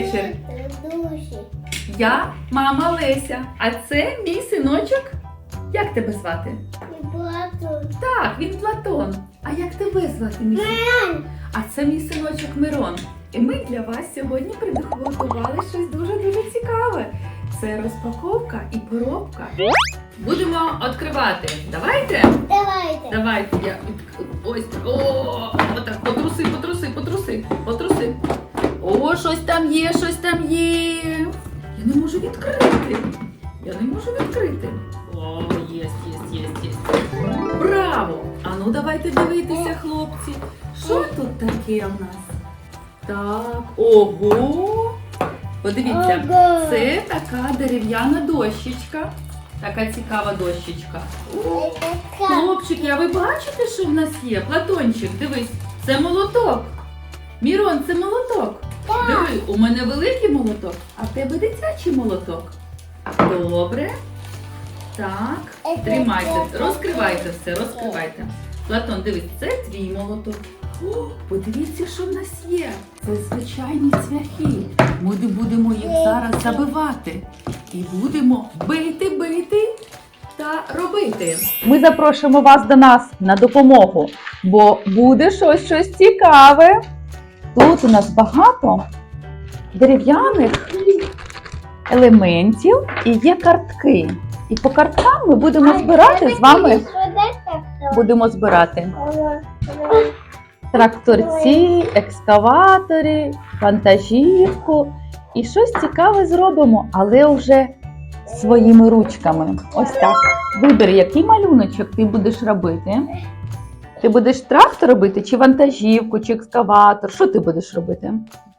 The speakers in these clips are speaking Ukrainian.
вечір. Я мама Леся, а це мій синочок. Як тебе звати? І плату. Так, він Платон. А як тебе звати, мій син? А це мій синочок Мирон. І ми для вас сьогодні приготували щось дуже-дуже цікаве. Це розпаковка і поробка. Будемо відкривати. Давайте. Давайте. Давайте я від- ось так. О, отак, потруси, потруси, потруси, потруси. О, щось там є, щось там є. Я не можу відкрити. Я не можу відкрити. О, єсть, єсть, єсть, єсть. Браво! А ну давайте дивитися, хлопці. Що тут таке в нас? Так, ого! Подивіться, Ого. це така дерев'яна дощечка. Така цікава дощечка. О, Хлопчики, а ви бачите, що в нас є? Платончик, дивись, це молоток. Мірон, це молоток. Диви, у мене великий молоток, а в тебе дитячий молоток. Добре. Так, тримайте, розкривайте все, розкривайте. Платон, дивись, це твій молоток. О, подивіться, що в нас є. Це звичайні цвяхи. Ми будемо їх зараз забивати. І будемо бити, бити та робити. Ми запрошуємо вас до нас на допомогу, бо буде щось, щось цікаве. Тут у нас багато дерев'яних елементів і є картки. І по карткам ми будемо збирати з вами. Будемо збирати тракторці, екскаватори, вантажівку і щось цікаве зробимо, але вже своїми ручками. Ось так. Вибір, який малюночок ти будеш робити. Ти будеш трактор робити, чи вантажівку, чи екскаватор. Що ти будеш робити?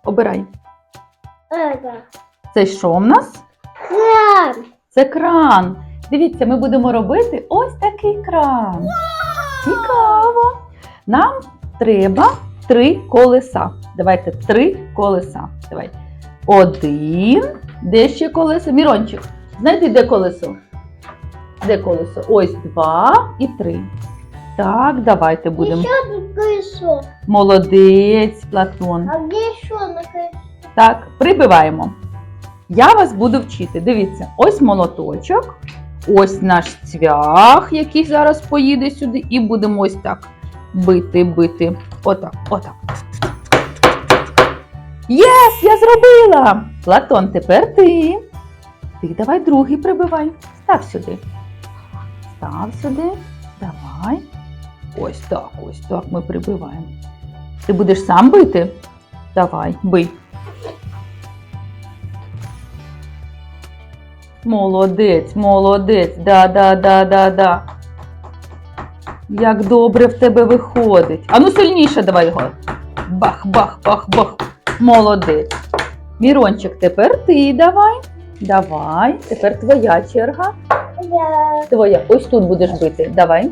Обирай. Це що в нас? Кран. Це кран. Дивіться, ми будемо робити ось такий кран. Цікаво. Нам треба три колеса. Давайте три колеса. Давай. Один. Де ще колесо? Мірончик, знайди, де колесо? Де колесо? Ось два і три. Так, давайте будемо. Еще тут колесо. Молодець, Платон. А где еще на колесо? Так, прибиваємо. Я вас буду вчити. Дивіться, ось молоточок, ось наш цвях, який зараз поїде сюди, і будемо ось так бити, бити. Отак, отак. Єс, я зробила! Платон, тепер ти. Ти давай другий прибивай. Став сюди. Став сюди. Давай. Ось так, ось так ми прибиваємо. Ти будеш сам бити? Давай, бий. Молодець, молодець, да, да, да, да, да. Як добре в тебе виходить. Ану сильніше давай його. Бах, бах, бах, бах. Молодець. Мірончик, тепер ти давай. Давай. Тепер твоя черга. Твоя. Ось тут будеш бити. Давай.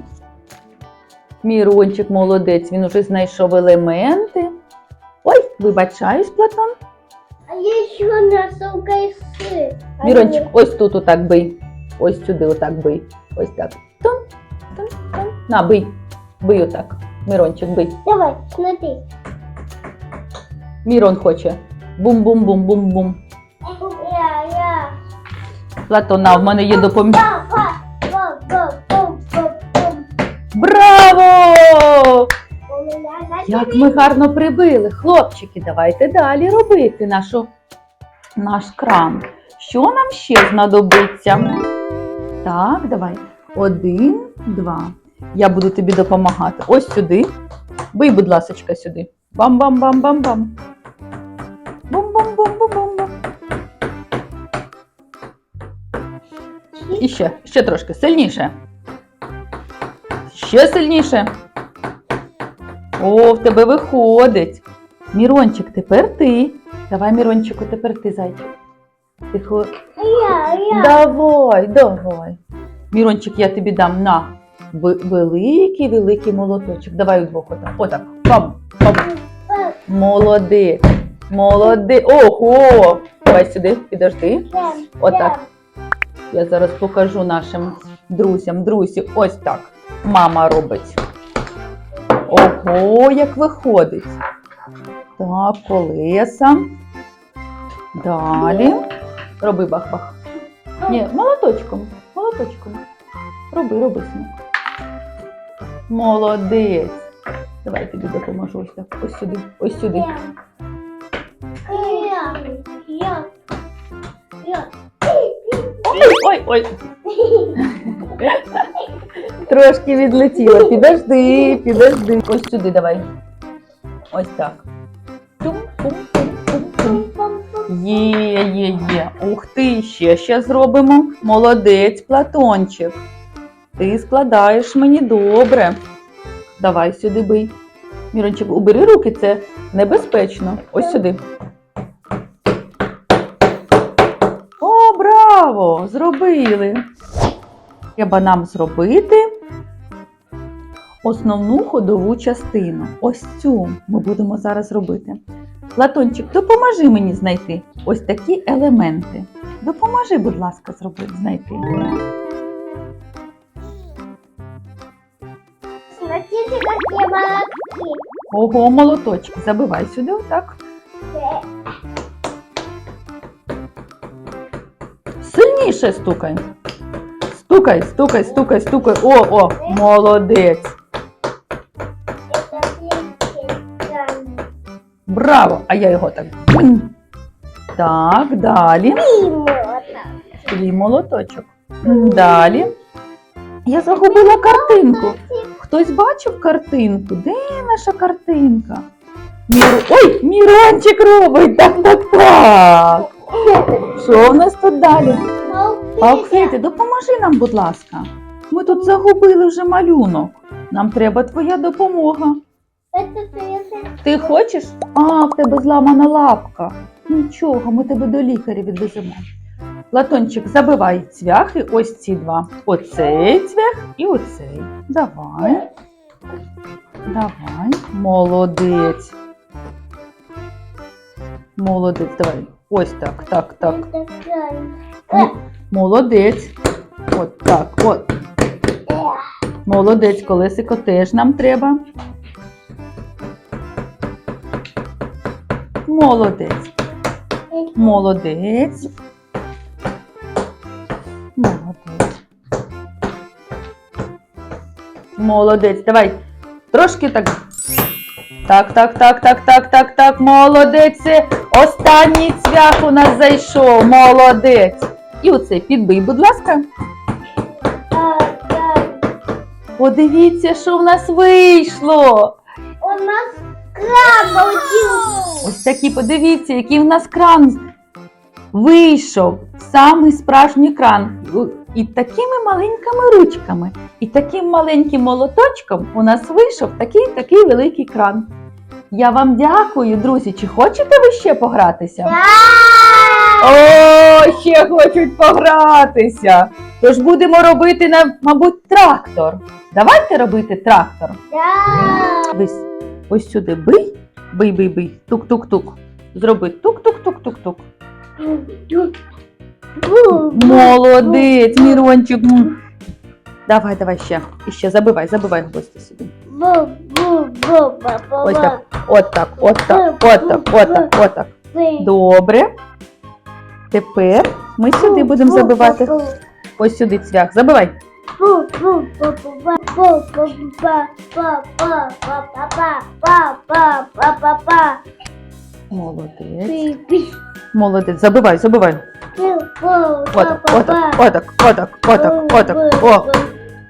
Мірончик молодець, він уже знайшов елементи. Ой, вибачаюсь, Платон. А я еще нашел колесы. А Мірончик, ось тут отак бий. Ось сюди отак бий. Ось так. Тун, тун, тун. На, бий. Бий отак. Мірончик, бий. Давай, смотри. Мірон хоче. Бум-бум-бум-бум-бум. Я, я. Платон, на, в мене є допоміг. Як ми гарно прибили. Хлопчики, давайте далі робити нашу, наш кран. Що нам ще знадобиться? Так, давай. Один, два. Я буду тобі допомагати. Ось сюди. Бий, будь ласочка, сюди. Бам-бам-бам-бам-бам. Бум-бум-бум-бум-бум-бум. І ще, ще трошки сильніше. Ще сильніше. О, в тебе виходить. Мірончик, тепер ти. Давай, Мірончику, тепер ти, зайчик. Тихо. Я, я. Давай, давай. Мірончик, я тобі дам на великий, великий молоточок. Давай удвох отак. Отак. Бам. Ба, Молодець. Молодець. Ого! Давай сюди, підожди. Отак. Я зараз покажу нашим друзям. Друзі, ось так. Мама робить. Ого, як виходить. Так, колеса. Далі. Роби бах-бах. Ні, молоточком. Молоточком. Роби, роби синок. Молодець. Давай я тобі допоможу ось так. Ось сюди, ось сюди. Ой, ой, ой. Трошки відлетіло. Підожди, підожди. Ось сюди давай. Ось так. Є, є, є. Ух ти, ще ще зробимо. Молодець, Платончик. Ти складаєш мені добре. Давай сюди бий. Мірончик, убери руки, це небезпечно. Ось сюди. О, браво! Зробили. Треба нам зробити основну ходову частину. Ось цю ми будемо зараз робити. Платончик, допоможи мені знайти ось такі елементи. Допоможи, будь ласка, зробити, знайти. Смотрите, какие молодцы. Ого, молоточки. Забивай сюди отак. Сильніше стукай. Стукай, стукай, стукай, стукай. О, о, молодець. Браво! А я його так. Так, далі. Твій молоточок. Далі. Я загубила картинку. Хтось бачив картинку? Де наша картинка? Міру... Ой, Мірончик робить! Так, так, так. Що в нас тут далі? Оксейти, допоможи нам, будь ласка. Ми тут загубили вже малюнок. Нам треба твоя допомога. Ти хочеш? А, в тебе зламана лапка. Нічого, ми тебе до лікаря відвеземо. Платончик, забивай цвяхи, ось ці два. Оцей цвях і оцей. Давай. Давай. Молодець. Молодець, давай. Ось так, так, так. Молодець. От так, от. Молодець, колесико теж нам треба. Молодець. Молодець. Молодець. Молодець. Давай. Трошки так. Так, так, так, так, так, так, так. Молодець. Останній цвях у нас зайшов. Молодець. І оцей підбий, будь ласка. Подивіться, що в нас вийшло. У нас. Ось такі, подивіться, який в нас кран вийшов. Самий справжній кран. І такими маленькими ручками, і таким маленьким молоточком у нас вийшов такий такий великий кран. Я вам дякую, друзі. Чи хочете ви ще погратися? О, ще хочуть погратися. Тож будемо робити, мабуть, трактор. Давайте робити трактор. Да. Ось сюди бий, бий, бий, бий, тук-тук-тук. Зроби тук-тук-тук-тук-тук. Молодець, Мірончик. Давай, давай ще. І ще забивай, забивай гості сюди. Ось так, от так, от так, от так, от так, от так. Добре. Тепер ми сюди будемо забивати. Ось сюди цвях. Забивай. Молодець. Молодець. Забивай, забивай. Отак, отак, отак, отак, отак, отак. О,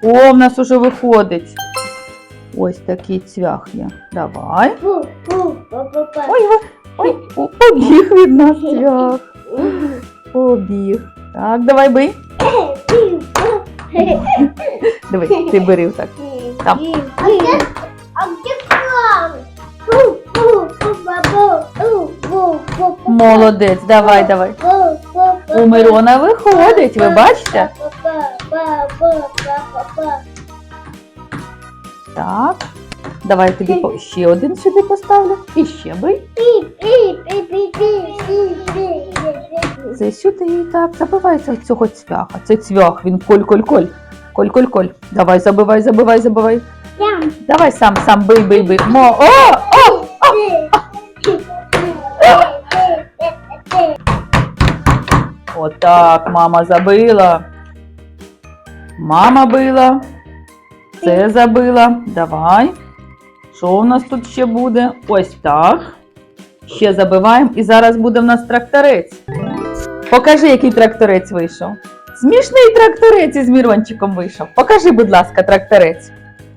О, в нас уже виходить. Ось такий цвях є. Давай. Ой, ой, побіг від нас цвях. Побіг. Так, давай бий. Давай, ти бери так. Там. А где, а где клан? Молодець, давай, давай. У Мирона виходить, ви бачите? Так. Давай тобі ще один сюди поставлю. І ще бий сюди і так забивається в цього цвяха. цей цвях, він коль-коль-коль. Коль-коль-коль. Давай, забивай, забивай, забивай. Я. Давай сам, сам бий, бий, бий. Мо. О! О! О! Отак, мама забила. Мама била. Це забила. Давай. Що у нас тут ще буде? Ось так. Ще забиваємо, і зараз буде в нас тракторець. Покажи, який тракторець вийшов. Смішний тракторець із Мірончиком вийшов. Покажи, будь ласка, тракторець.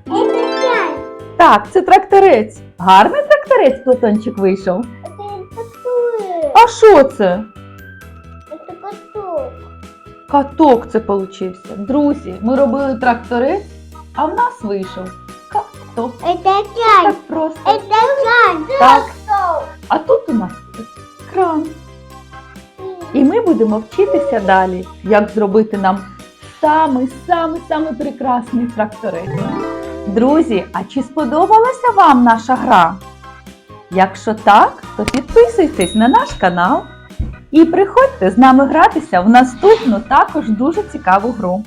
Это чай. Так, це тракторець. Гарний тракторець Платончик вийшов. Это такое. А що це? Это каток. Каток це получився. Друзі, ми робили тракторець, а в нас вийшов каток. Это чай. Так просто. Это чай. Так. А тут у нас кран. І ми будемо вчитися далі, як зробити нам самий самий самий прекрасний тракторець. Друзі, а чи сподобалася вам наша гра? Якщо так, то підписуйтесь на наш канал і приходьте з нами гратися в наступну також дуже цікаву гру.